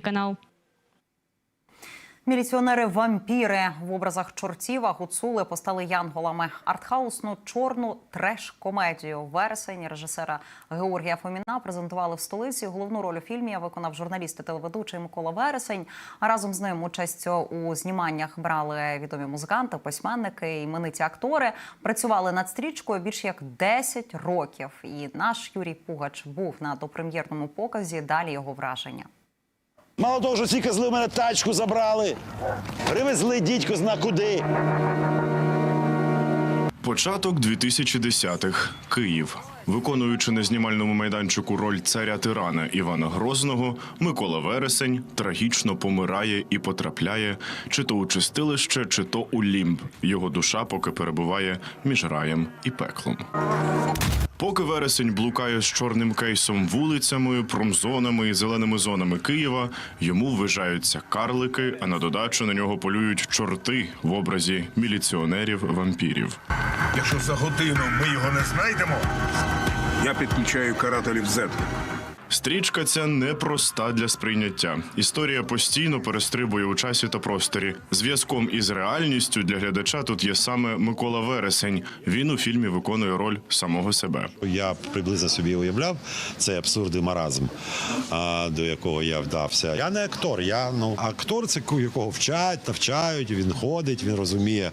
канал. Міліціонери-вампіри в образах чортіва гуцули постали янголами. Артхаусну чорну треш-комедію вересень режисера Георгія Фоміна презентували в столиці. Головну роль у фільмі виконав журналіст і телеведучий Микола Вересень. А разом з ним участь у зніманнях брали відомі музиканти, письменники, імениті актори. Працювали над стрічкою більш як 10 років. І наш Юрій Пугач був на допрем'єрному показі. Далі його враження. Мало того, що ці козли в мене тачку забрали. Привезли дідько зна куди. Початок 2010-х. Київ. Виконуючи на знімальному майданчику роль царя тирана Івана Грозного, Микола Вересень трагічно помирає і потрапляє чи то у чистилище, чи то у лімб. Його душа поки перебуває між раєм і пеклом. Поки вересень блукає з чорним кейсом вулицями, промзонами і зеленими зонами Києва, йому ввижаються карлики, а на додачу на нього полюють чорти в образі міліціонерів-вампірів. Якщо за годину ми його не знайдемо, я підключаю карателів Z. Стрічка ця непроста для сприйняття. Історія постійно перестрибує у часі та просторі. Зв'язком із реальністю для глядача тут є саме Микола Вересень. Він у фільмі виконує роль самого себе. Я приблизно собі уявляв цей абсурд і маразм, до якого я вдався. Я не актор, я ну актор це якого вчать та вчають. Він ходить, він розуміє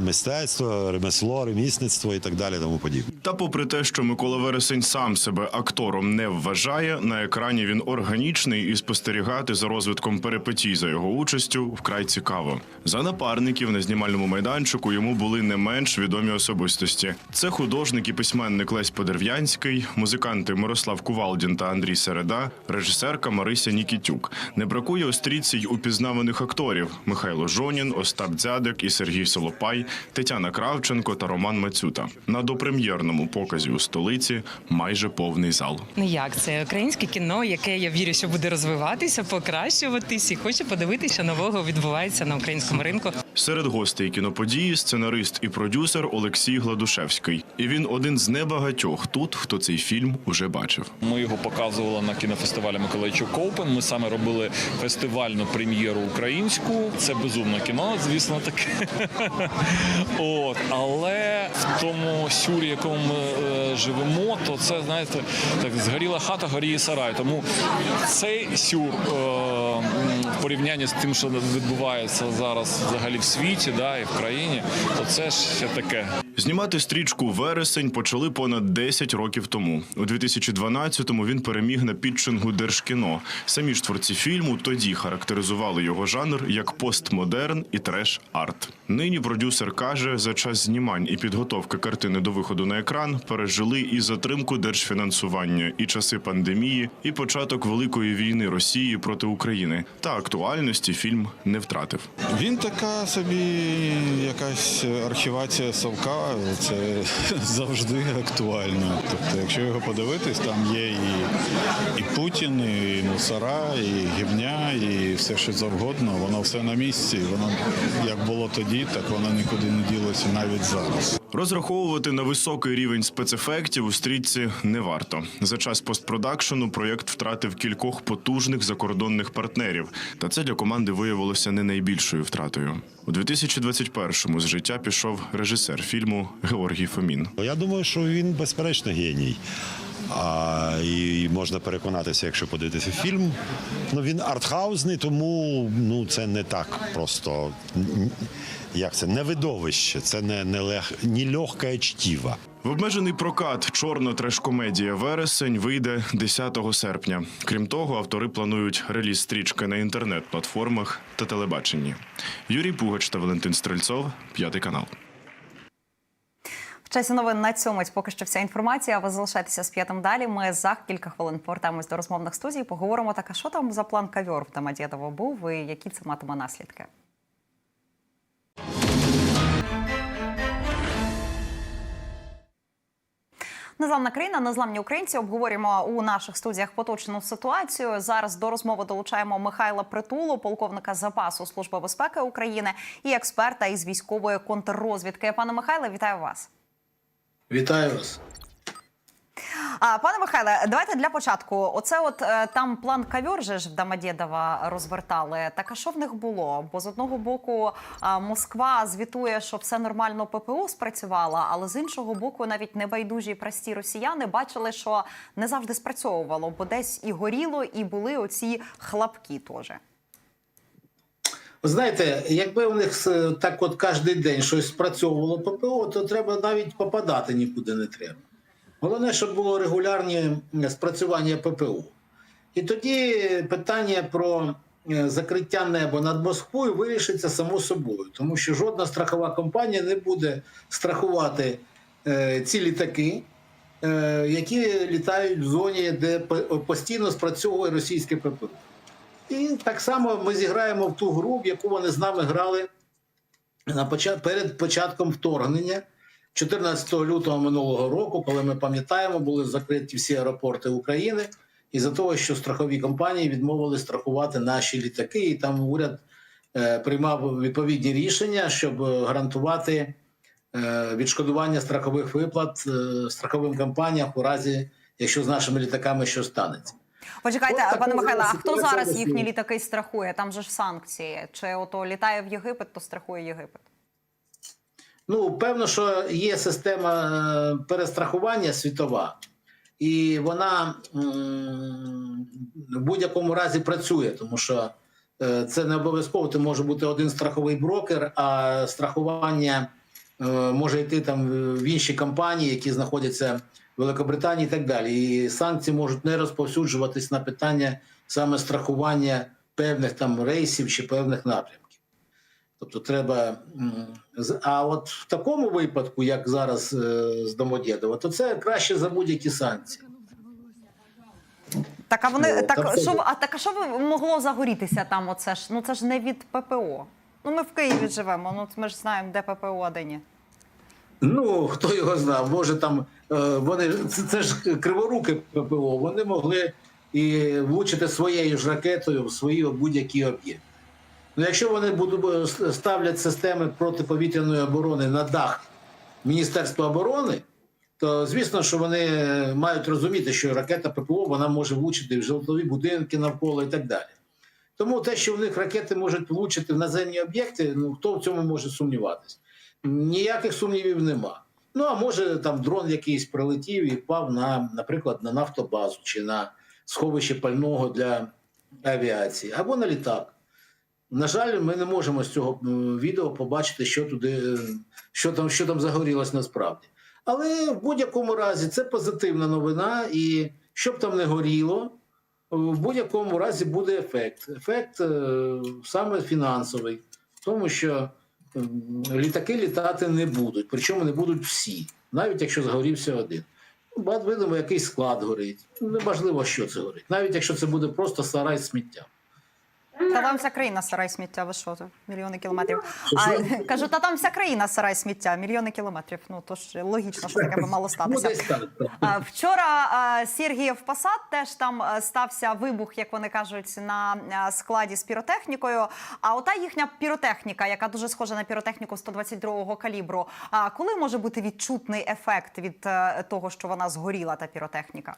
мистецтво, ремесло, ремісництво і так далі. Тому подібне. Та, попри те, що Микола Вересень сам себе актором не вважає, на екрані він органічний і спостерігати за розвитком перипетій за його участю вкрай цікаво. За напарників на знімальному майданчику йому були не менш відомі особистості. Це художник і письменник Лесь Подерв'янський, музиканти Мирослав Кувалдін та Андрій Середа, режисерка Марися Нікітюк. Не бракує у стрічці й упізнаваних акторів: Михайло Жонін, Остап Дзядик і Сергій Солопай, Тетяна Кравченко та Роман Мацюта. На допрем'єрному показі у столиці майже повний зал. Як це українське кіно, яке я вірю, що буде розвиватися, покращуватись, і хочу подивитися, що нового відбувається на українському ринку. Серед гостей кіноподії сценарист і продюсер Олексій Гладушевський. І він один з небагатьох тут, хто цей фільм уже бачив. Ми його показували на кінофестивалі Миколайчук Оупен. Ми саме робили фестивальну прем'єру українську. Це безумне кіно, звісно, таке. От, але в тому сюрі, якому ми е, живемо, то це знаєте, так згоріла хата, горіє сарай. Тому цей сюр е, в порівнянні з тим, що відбувається зараз взагалі в світі, да, і в країні, то це ж ще таке. Знімати стрічку Вересень почали понад 10 років тому. У 2012-му він переміг на підчингу Держкіно. Самі ж творці фільму тоді характеризували його жанр як постмодерн і треш-арт. Нині продюсер каже, за час знімань і підготовки картини до виходу на екран пережили і затримку держфінансування, і часи пандемії, і початок великої війни Росії проти України. Та актуальності фільм не втратив. Він така собі якась архівація совка, це завжди актуально. Тобто, якщо його подивитись, там є і, Путін, і мусора, і гівня, і все що завгодно, воно все на місці. Воно як було тоді, так воно нікуди не ділося навіть зараз. Розраховувати на високий рівень спецефектів у стрічці не варто. За час постпродакшену проєкт втратив кількох потужних закордонних партнерів, та це для команди виявилося не найбільшою втратою. У 2021-му з життя пішов режисер фільму Георгій Фомін. Я думаю, що він безперечно геній. А, і можна переконатися, якщо подивитися фільм. Ну він артхаузний, тому ну це не так просто. Як це? Не видовище, це не, не, лег, не легке чтіва. В обмежений прокат чорна треш-комедія Вересень вийде 10 серпня. Крім того, автори планують реліз стрічки на інтернет-платформах та телебаченні. Юрій Пугач та Валентин Стрельцов, п'ятий канал. Часі новин на цьому поки що вся інформація. Ви залишайтеся з п'ятим далі. Ми за кілька хвилин повертаємось до розмовних студій. Поговоримо так, а що там за план кавьор в Домодєдово був і які це матиме наслідки. Незламна країна, незламні українці. Обговорюємо у наших студіях поточну ситуацію. Зараз до розмови долучаємо Михайла Притулу, полковника запасу Служби безпеки України і експерта із військової контррозвідки. Пане Михайле, вітаю вас. Вітаю вас. А пане Михайле, давайте для початку. Оце от е, там план кавьор же ж в Домодєдова розвертали. Так а що в них було? Бо з одного боку Москва звітує, що все нормально ППО спрацювала, але з іншого боку, навіть небайдужі прості росіяни бачили, що не завжди спрацьовувало, бо десь і горіло, і були оці хлопки теж. Знаєте, якби у них е, так от кожен день щось спрацьовувало ППО, то треба навіть попадати нікуди не треба. Головне, щоб було регулярні спрацювання ППО. І тоді питання про е, закриття неба над Москвою вирішиться само собою, тому що жодна страхова компанія не буде страхувати е, ці літаки, які літають в зоні, де по- постійно спрацьовує російське ППО. І так само ми зіграємо в ту гру, в яку вони з нами грали на почат... перед початком вторгнення 14 лютого минулого року, коли ми пам'ятаємо, були закриті всі аеропорти України із-за того, що страхові компанії відмовили страхувати наші літаки, і там уряд е, приймав відповідні рішення, щоб гарантувати е, відшкодування страхових виплат е, страховим компаніям у разі, якщо з нашими літаками щось станеться. Почекайте, От пане така Михайле, а хто зараз їхні літаки страхує? Там же ж санкції. Чи ото літає в Єгипет, то страхує Єгипет? Ну, певно, що є система е, перестрахування світова, і вона в будь-якому разі працює, тому що е, це не обов'язково. Це може бути один страховий брокер, а страхування е, може йти там в інші компанії, які знаходяться Великобританії і так далі. І санкції можуть не розповсюджуватись на питання саме страхування певних там рейсів чи певних напрямків. Тобто треба. А от в такому випадку, як зараз е, з Домодєдова, то це краще за будь-які санкції. Так, а вони Ну, так, що, а так, а що ви- могло загорітися там? Оце ж ну це ж не від ППО. Ну ми в Києві живемо. Ну ми ж знаємо, де ППО, а де ні. Ну хто його знав, може там е, вони це, це ж криворуки ППО. Вони могли і влучити своєю ж ракетою в свої будь-які об'єкти. Ну, якщо вони будуть ставлять системи протиповітряної оборони на дах Міністерства оборони, то звісно, що вони мають розуміти, що ракета ППО вона може влучити в житлові будинки навколо і так далі. Тому те, що в них ракети можуть влучити в наземні об'єкти, ну хто в цьому може сумніватися? Ніяких сумнівів нема. Ну а може там дрон якийсь прилетів і впав на, наприклад, на нафтобазу чи на сховище пального для авіації або на літак. На жаль, ми не можемо з цього відео побачити, що туди, що там, що там загорілось насправді. Але в будь-якому разі це позитивна новина, і щоб там не горіло, в будь-якому разі буде ефект. Ефект е, саме фінансовий, тому що літаки літати не будуть, причому не будуть всі, навіть якщо згорівся один. Бад бат видимо, якийсь склад горить. Неважливо, що це горить, навіть якщо це буде просто сарай з сміттям. Та там вся країна сарай сміття. Ви що? Мільйони кілометрів. А, кажу, та там вся країна сарай сміття, мільйони кілометрів. Ну то ж логічно, що таке би мало Ну, статися. А, Вчора Сергіїв Посад теж там стався вибух, як вони кажуть, на складі з піротехнікою. А ота їхня піротехніка, яка дуже схожа на піротехніку 122-го калібру. А коли може бути відчутний ефект від е, того, що вона згоріла, та піротехніка?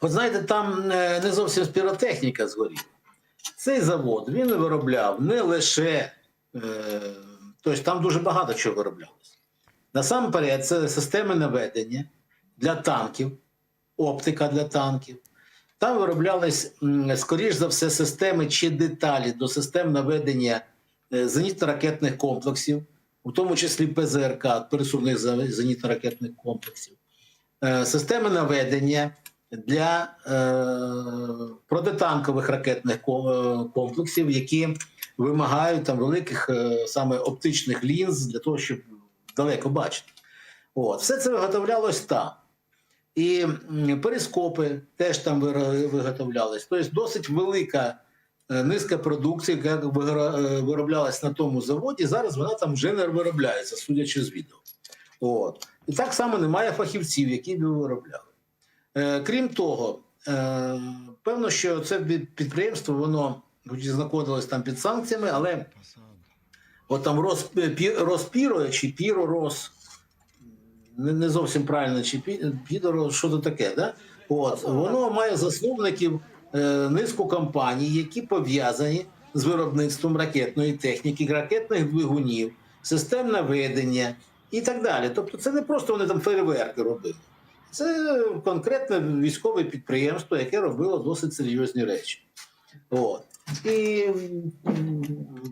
От знаєте, там е, не зовсім з піротехніка згоріла. Цей завод він виробляв не лише, е, тобто там дуже багато чого вироблялося. Насамперед, це системи наведення для танків, оптика для танків. Там вироблялись, скоріш за все, системи чи деталі до систем наведення е, зенітно-ракетних комплексів, у тому числі ПЗРК, пересувних зенітно-ракетних комплексів, Е, системи наведення для е, протитанкових ракетних е, комплексів, які вимагають там великих е, саме оптичних лінз для того, щоб далеко бачити. От. Все це виготовлялось там. І перископи теж там виготовлялись. Тобто досить велика е, низка продукції, яка е, вироблялась на тому заводі. Зараз вона там вже не виробляється, судячи з відео. От. І так само немає фахівців, які б виробляли. Е, крім того, е, певно, що це підприємство, воно знаходилось там під санкціями, але от там Роспіро чи Піро Рос, не, зовсім правильно, чи пі- підоро, що то таке, да? От, воно має засновників е, низку компаній, які пов'язані з виробництвом ракетної техніки, ракетних двигунів, систем наведення і так далі. Тобто це не просто вони там фейерверки робили. Це конкретне військове підприємство, яке робило досить серйозні речі. От. І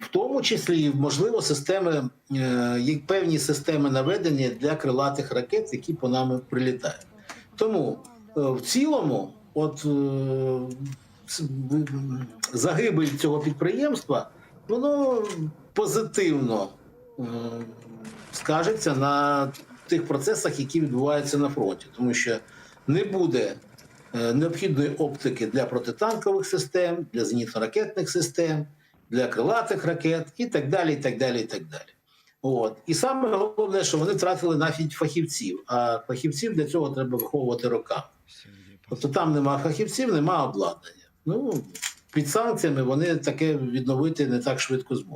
в тому числі, можливо, системи, е, є певні системи наведення для крилатих ракет, які по нами прилітають. Тому е, в цілому, от е, загибель цього підприємства, воно позитивно скажеться на тих процесах, які відбуваються на фронті, тому що не буде е, необхідної оптики для протитанкових систем, для зенітно-ракетних систем, для крилатих ракет і так далі. І так далі, і так далі. От. І саме головне, що вони втратили навіть фахівців, а фахівців для цього треба виховувати роками. Тобто там нема фахівців, нема обладнання. Ну, під санкціями вони таке відновити не так швидко зможуть.